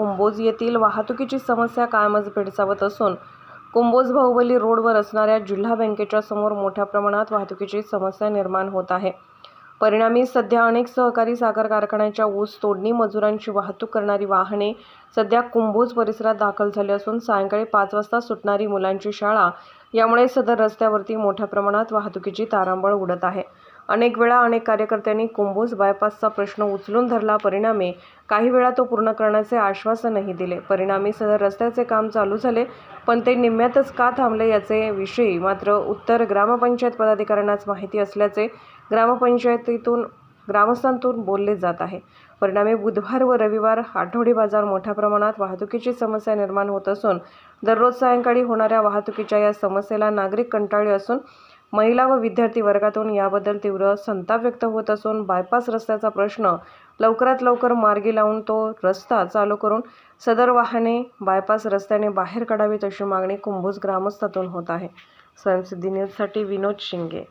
कुंभोज येथील वाहतुकीची समस्या कायमच भेडसावत असून कुंभोज बाहुबली रोडवर असणाऱ्या जिल्हा बँकेच्या समोर मोठ्या प्रमाणात वाहतुकीची समस्या निर्माण होत आहे. परिणामी सध्या अनेक सहकारी साखर कारखान्याच्या ऊस तोडणी मजुरांची वाहतूक करणारी वाहने सध्या कुंभोज परिसरात दाखल झाली असून सायंकाळी पाच वाजता सुटणारी मुलांची शाळा यामुळे सदर रस्त्यावरती मोठ्या प्रमाणात वाहतुकीची तारांबळ उडत आहे. अनेक वेळा अनेक कार्यकर्त्यांनी कुंभोज बायपासचा प्रश्न उचलून धरला. परिणामी काही वेळा तो पूर्ण करण्याचे आश्वासनही दिले. परिणामी सदर रस्त्याचे काम चालू झाले पण ते निम्म्यातच का थांबले याचे विषयी मात्र उत्तर ग्रामपंचायत पदाधिकाऱ्यांनाच माहिती असल्याचे ग्रामपंचायतीतून ग्रामस्थांतून बोलले जात आहे. परिणामी बुधवार व रविवार आठवडी बाजार मोठ्या प्रमाणात वाहतुकीची समस्या निर्माण होत असून दररोज सायंकाळी होणाऱ्या वाहतुकीच्या या समस्येला नागरिक कंटाळले असून महिला व विद्यार्थी वर्गातून याबद्दल तीव्र संताप व्यक्त होत असून बायपास रस्त्याचा प्रश्न लवकरात लवकर मार्गी लावून तो रस्ता चालू करून सदर वाहने बायपास रस्त्याने बाहेर काढावीत अशी मागणी कुंभोज ग्रामस्थातून होत आहे. स्वयंसिद्धी न्यूजसाठी विनोद शिंगे.